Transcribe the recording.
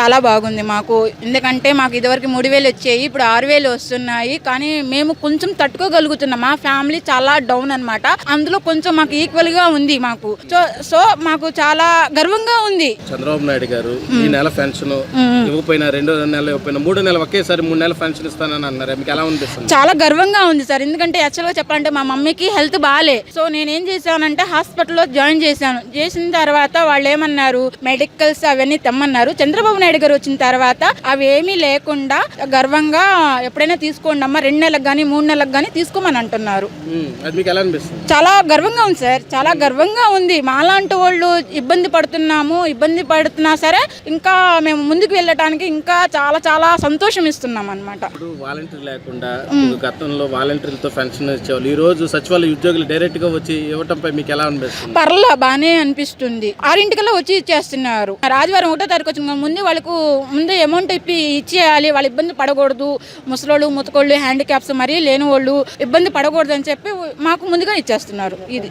చాలా బాగుంది మాకు. ఎందుకంటే మాకు ఇదివరకు మూడు వేలు వచ్చాయి ఇప్పుడు ఆరు వేలు వస్తున్నాయి. కానీ మేము కొంచెం తట్టుకోగలుగుతున్నాం. మా ఫ్యామిలీ చాలా డౌన్ అన్నమాట. అందులో కొంచెం మాకు ఈక్వల్గా ఉంది మాకు. సో సో మాకు చాలా గర్వంగా ఉంది. చంద్రబాబు నాయుడు గారు ఈ నెల పెన్షన్ ఇవ్వకపోయినా రెండో నెల ఇవ్వకపోయినా మూడో నెల ఒకేసారి మూడు నెలల పెన్షన్ ఇస్తానని అన్నారు? మీకు ఎలా అనిపిస్తుంది? చాలా గర్వంగా ఉంది సార్. ఎందుకంటే యాక్చువల్గా చెప్పాలంటే మా మమ్మీకి హెల్త్ బాగాలే సో నేను ఏం చేశానంటే హాస్పిటల్లో జాయిన్ చేశాను. చేసిన తర్వాత వాళ్ళు ఏమన్నారు? మెడికల్స్ అవన్నీ తెమ్మన్నారు. చంద్రబాబు నాయుడు గారు వచ్చిన తర్వాత అవి ఏమీ లేకుండా గర్వంగా ఎప్పుడైనా తీసుకోండి అమ్మా రెండు నెలలకు కానీ మూడు నెలలకు కానీ తీసుకోమని అంటున్నారు. చాలా గర్వంగా ఉంది సార్. చాలా గర్వంగా ఉంది. మాలాంటి వాళ్ళు ఇబ్బంది పడుతున్నాము ఇబ్బంది పడుతున్నా సరే ఇంకా మేము ముందుకు వెళ్ళటానికి ఇంకా చాలా చాలా సంతోషం ఇస్తున్నాం అనమాట వాలంటీర్ లేకుండా గతంలో వాలంటీర్లతో పెన్షన్ ఇచ్చేవాళ్ళు ఈ రోజు సచివాలయ ఉద్యోగులు డైరెక్ట్గా వచ్చి ఇవ్వటంపై మీకు ఎలా అనిపిస్తుంది? పర్లా బాగానే అనిపిస్తుంది. ఆరింటికల్లా వచ్చి ఇచ్చేస్తున్నారు. ఆదివారం ఒకటో తారీఖు వచ్చింది కదా, ముందే వాళ్ళకు ముందే అమౌంట్ ఇప్పి ఇచ్చేయాలి. వాళ్ళు ఇబ్బంది పడకూడదు. ముసలోళ్ళు ముతకోళ్ళు హ్యాండిక్యాప్స్ మరీ లేని వాళ్ళు ఇబ్బంది పడకూడదు అని చెప్పి మాకు ముందుగా ఇచ్చేస్తున్నారు. ఇది.